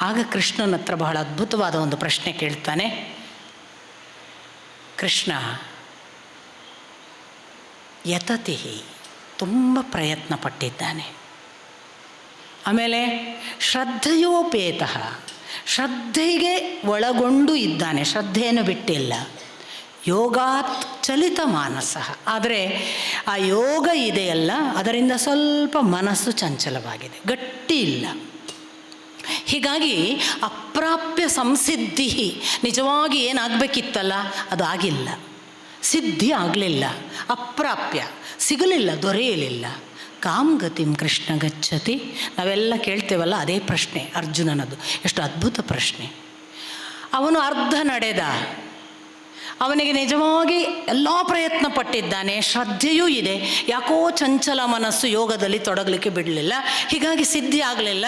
ಆಗ ಕೃಷ್ಣನ ಹತ್ರ ಬಹಳ ಅದ್ಭುತವಾದ ಒಂದು ಪ್ರಶ್ನೆ ಕೇಳ್ತಾನೆ. ಕೃಷ್ಣ ಯತತಿ ತುಂಬ ಪ್ರಯತ್ನ ಪಟ್ಟಿದ್ದಾನೆ. ಆಮೇಲೆ ಶ್ರದ್ಧೆಯೋಪೇತ, ಶ್ರದ್ಧೆಗೆ ಒಳಗೊಂಡು ಇದ್ದಾನೆ, ಶ್ರದ್ಧೆಯನ್ನು ಬಿಟ್ಟಿಲ್ಲ. ಯೋಗಾತ್ ಚಲಿತ ಮಾನಸ. ಆದರೆ ಆ ಯೋಗ ಇದೆಯಲ್ಲ, ಅದರಿಂದ ಸ್ವಲ್ಪ ಮನಸ್ಸು ಚಂಚಲವಾಗಿದೆ, ಗಟ್ಟಿ ಇಲ್ಲ. ಹೀಗಾಗಿ ಅಪ್ರಾಪ್ಯ ಸಂಸಿದ್ಧಿ ನಿಜವಾಗಿ ಏನಾಗಬೇಕಿತ್ತಲ್ಲ ಅದು ಆಗಿಲ್ಲ ಸಿದ್ಧಿ ಆಗಲಿಲ್ಲ, ಅಪ್ರಾಪ್ಯ ಸಿಗಲಿಲ್ಲ, ದೊರೆಯಲಿಲ್ಲ. ಕಾಮ್ ಗತಿಂ ಕೃಷ್ಣ ಗಚ್ಚತಿ. ನಾವೆಲ್ಲ ಕೇಳ್ತೇವಲ್ಲ ಅದೇ ಪ್ರಶ್ನೆ ಅರ್ಜುನನದು, ಎಷ್ಟು ಅದ್ಭುತ ಪ್ರಶ್ನೆ. ಅವನು ಅರ್ಧ ನಡೆದ ಅವನಿಗೆ ನಿಜವಾಗಿ ಎಲ್ಲ ಪ್ರಯತ್ನ ಪಟ್ಟಿದ್ದಾನೆ, ಶ್ರದ್ಧೆಯೂ ಇದೆ. ಯಾಕೋ ಚಂಚಲ ಮನಸ್ಸು ಯೋಗದಲ್ಲಿ ತೊಡಗಲಿಕ್ಕೆ ಬಿಡಲಿಲ್ಲ. ಹೀಗಾಗಿ ಸಿದ್ಧಿ ಆಗಲಿಲ್ಲ.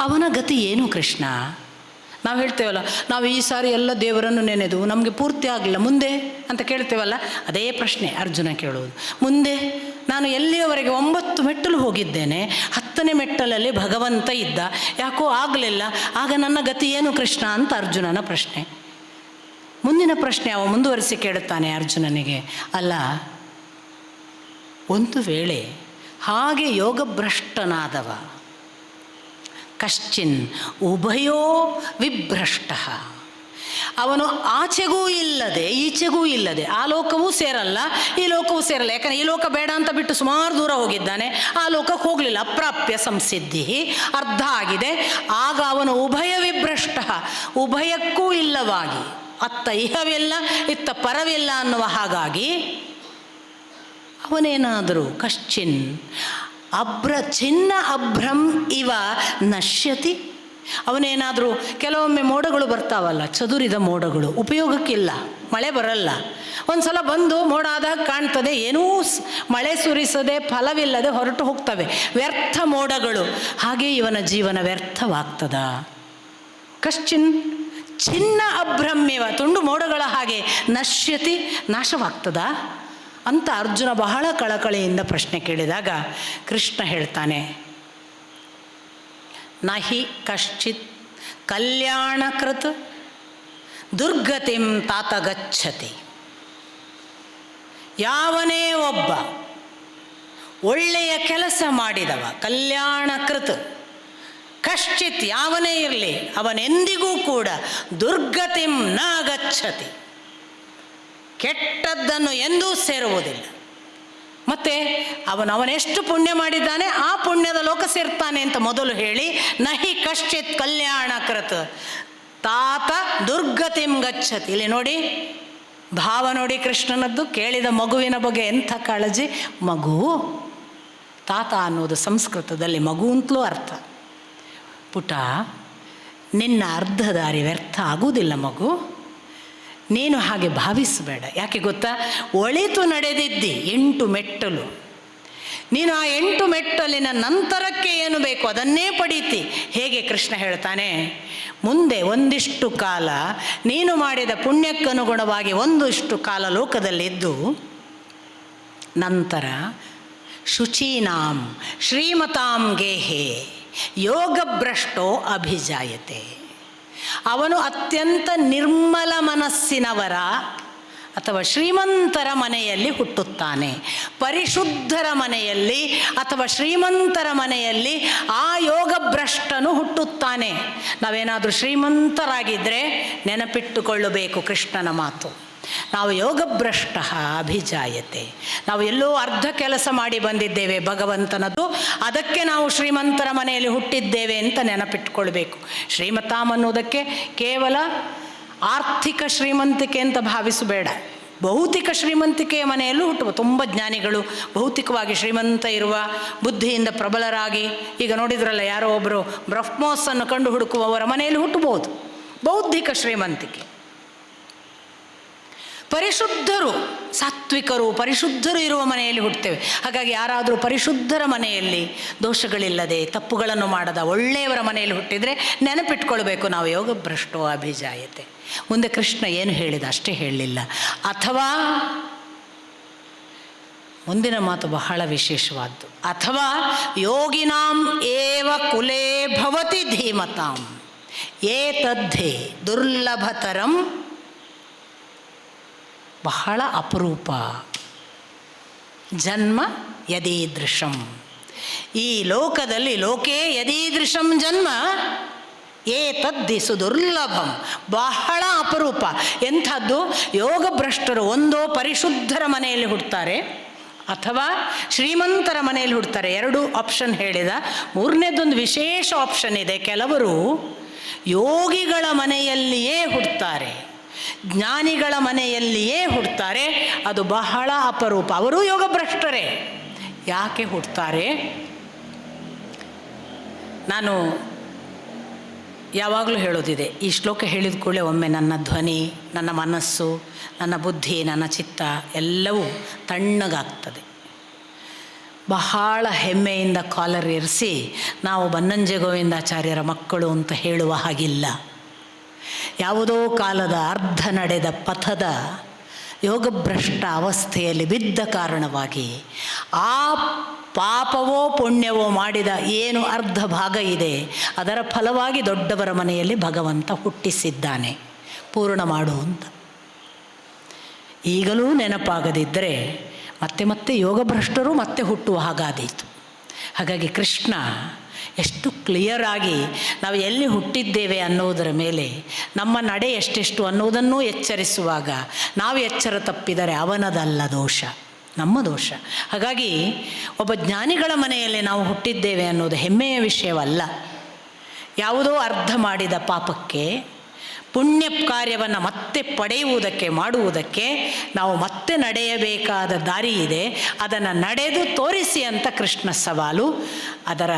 ಅವನ ಗತಿ ಏನು ಕೃಷ್ಣ? ನಾವು ಹೇಳ್ತೇವಲ್ಲ, ನಾವು ಈ ಸಾರಿ ಎಲ್ಲ ದೇವರನ್ನು ನೆನೆದು ನಮಗೆ ಪೂರ್ತಿ ಆಗಲಿಲ್ಲ. ಮುಂದೆ ಅಂತ ಕೇಳ್ತೇವಲ್ಲ, ಅದೇ ಪ್ರಶ್ನೆ ಅರ್ಜುನ ಕೇಳುವುದು. ಮುಂದೆ ನಾನು ಎಲ್ಲಿಯವರೆಗೆ ಒಂಬತ್ತು ಮೆಟ್ಟಲು ಹೋಗಿದ್ದೇನೆ, ಹತ್ತನೇ ಮೆಟ್ಟಲಲ್ಲಿ ಭಗವಂತ ಇದ್ದ. ಯಾಕೋ ಆಗಲಿಲ್ಲ. ಆಗ ನನ್ನ ಗತಿ ಏನು ಕೃಷ್ಣ ಅಂತ ಅರ್ಜುನನ ಪ್ರಶ್ನೆ. ಮುಂದಿನ ಪ್ರಶ್ನೆ ಅವ ಮುಂದುವರಿಸಿ ಕೇಳುತ್ತಾನೆ ಅರ್ಜುನನಿಗೆ. ಅಲ್ಲ, ಒಂದು ವೇಳೆ ಹಾಗೆ ಯೋಗಭ್ರಷ್ಟನಾದವ, ಕಶ್ಚಿನ್ ಉಭಯೋ ವಿಭ್ರಷ್ಟ. ಅವನು ಆಚೆಗೂ ಇಲ್ಲದೆ, ಈಚೆಗೂ ಇಲ್ಲದೆ, ಆ ಲೋಕವೂ ಸೇರಲ್ಲ, ಈ ಲೋಕವೂ ಸೇರಲ್ಲ. ಯಾಕಂದರೆ ಈ ಲೋಕ ಬೇಡ ಅಂತ ಬಿಟ್ಟು ಸುಮಾರು ದೂರ ಹೋಗಿದ್ದಾನೆ. ಆ ಲೋಕಕ್ಕೆ ಹೋಗಲಿಲ್ಲ. ಅಪ್ರಾಪ್ಯ ಸಂಸಿದ್ಧಿ, ಅರ್ಧ ಆಗಿದೆ. ಆಗ ಅವನು ಉಭಯ ವಿಭ್ರಷ್ಟ, ಉಭಯಕ್ಕೂ ಇಲ್ಲವಾಗಿ ಅತ್ತ ಇಹವಿಲ್ಲ, ಇತ್ತ ಪರವಿಲ್ಲ ಅನ್ನುವ ಹಾಗಾಗಿ ಅವನೇನಾದರೂ ಕಶ್ಚಿನ್ ಅಭ್ರ ಚಿನ್ನ ಅಭ್ರಂ ಇವ ನಶ್ಯತಿ. ಅವನೇನಾದರೂ ಕೆಲವೊಮ್ಮೆ ಮೋಡಗಳು ಬರ್ತಾವಲ್ಲ, ಚದುರಿದ ಮೋಡಗಳು, ಉಪಯೋಗಕ್ಕಿಲ್ಲ, ಮಳೆ ಬರಲ್ಲ. ಒಂದು ಸಲ ಬಂದು ಮೋಡ ಆದಾಗ ಕಾಣ್ತದೆ, ಏನೂ ಮಳೆ ಸುರಿಸದೆ ಫಲವಿಲ್ಲದೆ ಹೊರಟು ಹೋಗ್ತವೆ. ವ್ಯರ್ಥ ಮೋಡಗಳು, ಹಾಗೆ ಇವನ ಜೀವನ ವ್ಯರ್ಥವಾಗ್ತದ. ಕಶ್ಚಿನ್ ಚಿನ್ನ ಅಭ್ರಮ್ಯವ ತುಂಡು ಮೋಡಗಳ ಹಾಗೆ ನಶ್ಯತಿ ನಾಶವಾಗ್ತದ? ಅಂತ ಅರ್ಜುನ ಬಹಳ ಕಳಕಳಿಯಿಂದ ಪ್ರಶ್ನೆ ಕೇಳಿದಾಗ ಕೃಷ್ಣ ಹೇಳ್ತಾನೆ, ನಹಿ ಕಶ್ಚಿತ್ ಕಲ್ಯಾಣಕೃತ್ ದುರ್ಗತಿಂ ತಾತ ಗಚ್ಚತಿ. ಯಾವನೇ ಒಬ್ಬ ಒಳ್ಳೆಯ ಕೆಲಸ ಮಾಡಿದವ ಕಲ್ಯಾಣಕೃತ್ ಕಶ್ಚಿತ್ ಯಾವನೇ ಇರಲಿ, ಅವನೆಂದಿಗೂ ಕೂಡ ದುರ್ಗತಿಂ ನ ಕೆಟ್ಟದ್ದನ್ನು ಎಂದೂ ಸೇರುವುದಿಲ್ಲ. ಮತ್ತೆ ಅವನು ಅವನೆಷ್ಟು ಪುಣ್ಯ ಮಾಡಿದ್ದಾನೆ, ಆ ಪುಣ್ಯದ ಲೋಕ ಸೇರ್ತಾನೆ ಅಂತ ಮೊದಲು ಹೇಳಿ, ನಹಿ ಕಶ್ಚಿತ್ ಕಲ್ಯಾಣ ಕೃತ. ತಾತ ದುರ್ಗತಿಂ ಗಚ್ಚತಿ ಇಲ್ಲಿ ನೋಡಿ, ಭಾವ ನೋಡಿ ಕೃಷ್ಣನದ್ದು, ಕೇಳಿದ ಮಗುವಿನ ಬಗ್ಗೆ ಎಂಥ ಕಾಳಜಿ? ಮಗು. ತಾತ ಅನ್ನೋದು ಸಂಸ್ಕೃತದಲ್ಲಿ ಮಗು ಅಂತಲೂ ಅರ್ಥ. ಪುಟ, ನಿನ್ನ ಅರ್ಧ ದಾರಿ ವ್ಯರ್ಥ ಆಗುವುದಿಲ್ಲ ಮಗು. ನೀನು ಹಾಗೆ ಭಾವಿಸಬೇಡ. ಯಾಕೆ ಗೊತ್ತಾ? ಒಳಿತು ನಡೆದಿದ್ದಿ, ಎಂಟು ಮೆಟ್ಟಲು. ನೀನು ಆ ಎಂಟು ಮೆಟ್ಟಲಿನ ನಂತರಕ್ಕೆ ಏನು ಬೇಕು ಅದನ್ನೇ ಪಡೀತಿ. ಹೇಗೆ ಕೃಷ್ಣ ಹೇಳ್ತಾನೆ? ಮುಂದೆ ಒಂದಿಷ್ಟು ಕಾಲ ನೀನು ಮಾಡಿದ ಪುಣ್ಯಕ್ಕನುಗುಣವಾಗಿ ಒಂದಿಷ್ಟು ಕಾಲ ಲೋಕದಲ್ಲಿದ್ದು, ನಂತರ ಶುಚೀನಾಂ ಶ್ರೀಮತಾಂ ಗೇಹೆ. ಯೋಗಭ್ರಷ್ಟೋ ಅಭಿಜಾಯತೆ. ಅವನು ಅತ್ಯಂತ ನಿರ್ಮಲ ಮನಸ್ಸಿನವರ ಅಥವಾ ಶ್ರೀಮಂತರ ಮನೆಯಲ್ಲಿ ಹುಟ್ಟುತ್ತಾನೆ. ಪರಿಶುದ್ಧರ ಮನೆಯಲ್ಲಿ ಅಥವಾ ಶ್ರೀಮಂತರ ಮನೆಯಲ್ಲಿ ಆ ಯೋಗಭ್ರಷ್ಟನು ಹುಟ್ಟುತ್ತಾನೆ. ನಾವೇನಾದರೂ ಶ್ರೀಮಂತರಾಗಿದ್ದರೆ ನೆನಪಿಟ್ಟುಕೊಳ್ಳಬೇಕು ಕೃಷ್ಣನ ಮಾತು. ನಾವು ಯೋಗಭ್ರಷ್ಟ ಅಭಿಜಾಯತೆ. ನಾವು ಎಲ್ಲೋ ಅರ್ಧ ಕೆಲಸ ಮಾಡಿ ಬಂದಿದ್ದೇವೆ ಭಗವಂತನದ್ದು ಅದಕ್ಕೆ ನಾವು ಶ್ರೀಮಂತರ ಮನೆಯಲ್ಲಿ ಹುಟ್ಟಿದ್ದೇವೆ ಅಂತ ನೆನಪಿಟ್ಕೊಳ್ಬೇಕು. ಶ್ರೀಮತಾಮ್ ಅನ್ನೋದಕ್ಕೆ ಕೇವಲ ಆರ್ಥಿಕ ಶ್ರೀಮಂತಿಕೆ ಅಂತ ಭಾವಿಸಬೇಡ. ಭೌತಿಕ ಶ್ರೀಮಂತಿಕೆಯ ಮನೆಯಲ್ಲೂ ಹುಟ್ಟುವ ತುಂಬ ಜ್ಞಾನಿಗಳು ಭೌತಿಕವಾಗಿ ಶ್ರೀಮಂತ ಇರುವ ಬುದ್ಧಿಯಿಂದ ಪ್ರಬಲರಾಗಿ, ಈಗ ನೋಡಿದ್ರಲ್ಲ ಯಾರೋ ಒಬ್ಬರು ಬ್ರಹ್ಮೋಸನ್ನು ಕಂಡು ಹುಡುಕುವವರ ಮನೆಯಲ್ಲಿ ಹುಟ್ಟಬಹುದು. ಬೌದ್ಧಿಕ ಶ್ರೀಮಂತಿಕೆ. ಪರಿಶುದ್ಧರು, ಸಾತ್ವಿಕರು, ಪರಿಶುದ್ಧರು ಇರುವ ಮನೆಯಲ್ಲಿ ಹುಟ್ಟುತ್ತೇವೆ. ಹಾಗಾಗಿ ಯಾರಾದರೂ ಪರಿಶುದ್ಧರ ಮನೆಯಲ್ಲಿ ದೋಷಗಳಿಲ್ಲದೆ ತಪ್ಪುಗಳನ್ನು ಮಾಡದ ಒಳ್ಳೆಯವರ ಮನೆಯಲ್ಲಿ ಹುಟ್ಟಿದರೆ ನೆನಪಿಟ್ಕೊಳ್ಬೇಕು, ನಾವು ಯೋಗ ಭ್ರಷ್ಟೋ ಅಭಿಜಾಯತೆ. ಮುಂದೆ ಕೃಷ್ಣ ಏನು ಹೇಳಿದ? ಅಷ್ಟೇ ಹೇಳಲಿಲ್ಲ. ಅಥವಾ ಮುಂದಿನ ಮಾತು ಬಹಳ ವಿಶೇಷವಾದ್ದು. ಅಥವಾ ಯೋಗಿನಾಂ ಏವ ಕುಲೇ ಭವತಿ ಧೀಮತಾಂ ಏತದ್ದೇ ದುರ್ಲಭತರಂ ಬಹಳ ಅಪರೂಪ. ಜನ್ಮ ಯದೀದೃಶಂ. ಈ ಲೋಕದಲ್ಲಿ ಲೋಕೇ ಯದೀದೃಶಂ ಜನ್ಮ. ಏತದ್ದಿಸು ದುರ್ಲಭಂ ಬಹಳ ಅಪರೂಪ. ಎಂಥದ್ದು? ಯೋಗಭ್ರಷ್ಟರು ಒಂದೋ ಪರಿಶುದ್ಧರ ಮನೆಯಲ್ಲಿ ಹುಡ್ತಾರೆ, ಅಥವಾ ಶ್ರೀಮಂತರ ಮನೆಯಲ್ಲಿ ಹುಡ್ತಾರೆ. ಎರಡು ಆಪ್ಷನ್ ಹೇಳಿದ. ಮೂರನೇದೊಂದು ವಿಶೇಷ ಆಪ್ಷನ್ ಇದೆ. ಕೆಲವರು ಯೋಗಿಗಳ ಮನೆಯಲ್ಲಿಯೇ ಹುಡ್ತಾರೆ. ಜ್ಞಾನಿಗಳ ಮನೆಯಲ್ಲಿಯೇ ಹುಡ್ತಾರೆ. ಅದು ಬಹಳ ಅಪರೂಪ. ಅವರು ಯೋಗಭ್ರಷ್ಟರೇ. ಯಾಕೆ ಹುಡ್ತಾರೆ? ನಾನು ಯಾವಾಗಲೂ ಹೇಳೋದಿದೆ, ಈ ಶ್ಲೋಕ ಹೇಳಿದ ಕೂಡಲೇ ಒಮ್ಮೆ ನನ್ನ ಧ್ವನಿ, ನನ್ನ ಮನಸ್ಸು, ನನ್ನ ಬುದ್ಧಿ, ನನ್ನ ಚಿತ್ತ ಎಲ್ಲವೂ ತಣ್ಣಗಾಗ್ತದೆ. ಬಹಳ ಹೆಮ್ಮೆಯಿಂದ ಕಾಲರ್ ಇರಿಸಿ ನಾವು ಬನ್ನಂಜೆ ಗೋವಿಂದಾಚಾರ್ಯರ ಮಕ್ಕಳು ಅಂತ ಹೇಳುವ ಹಾಗಿಲ್ಲ. ಯಾವುದೋ ಕಾಲದ ಅರ್ಧ ನಡೆದ ಪಥದ ಯೋಗಭ್ರಷ್ಟ ಅವಸ್ಥೆಯಲ್ಲಿ ಬಿದ್ದ ಕಾರಣವಾಗಿ ಆ ಪಾಪವೋ ಪುಣ್ಯವೋ ಮಾಡಿದ ಏನು ಅರ್ಧ ಭಾಗ ಇದೆ, ಅದರ ಫಲವಾಗಿ ದೊಡ್ಡವರ ಮನೆಯಲ್ಲಿ ಭಗವಂತ ಹುಟ್ಟಿಸಿದ್ದಾನೆ. ಪೂರ್ಣ ಮಾಡು ಅಂತ. ಈಗಲೂ ನೆನಪಾಗದಿದ್ದರೆ ಮತ್ತೆ ಮತ್ತೆ ಯೋಗಭ್ರಷ್ಟರು ಮತ್ತೆ ಹುಟ್ಟುವ ಹಾಗಾದೀತು. ಹಾಗಾಗಿ ಕೃಷ್ಣ ಎಷ್ಟು ಕ್ಲಿಯರ್ ಆಗಿ ನಾವು ಎಲ್ಲಿ ಹುಟ್ಟಿದ್ದೇವೆ ಅನ್ನೋದರ ಮೇಲೆ ನಮ್ಮ ನಡೆ ಎಷ್ಟೆಷ್ಟು ಅನ್ನೋದನ್ನು ಎಚ್ಚರಿಸುವಾಗ ನಾವು ಎಚ್ಚರ ತಪ್ಪಿದರೆ ಅವನದಲ್ಲ ದೋಷ, ನಮ್ಮ ದೋಷ. ಹಾಗಾಗಿ ಒಬ್ಬ ಜ್ಞಾನಿಗಳ ಮನೆಯಲ್ಲಿ ನಾವು ಹುಟ್ಟಿದ್ದೇವೆ ಅನ್ನೋದು ಹೆಮ್ಮೆಯ ವಿಷಯವಲ್ಲ. ಯಾವುದೋ ಅರ್ಧ ಮಾಡಿದ ಪಾಪಕ್ಕೆ ಪುಣ್ಯ ಕಾರ್ಯವನ್ನು ಮತ್ತೆ ಪಡೆಯುವುದಕ್ಕೆ, ಮಾಡುವುದಕ್ಕೆ ನಾವು ಮತ್ತೆ ನಡೆಯಬೇಕಾದ ದಾರಿ ಇದೆ. ಅದನ್ನು ನಡೆದು ತೋರಿಸಿ ಅಂತ ಕೃಷ್ಣ ಸವಾಲು. ಅದರ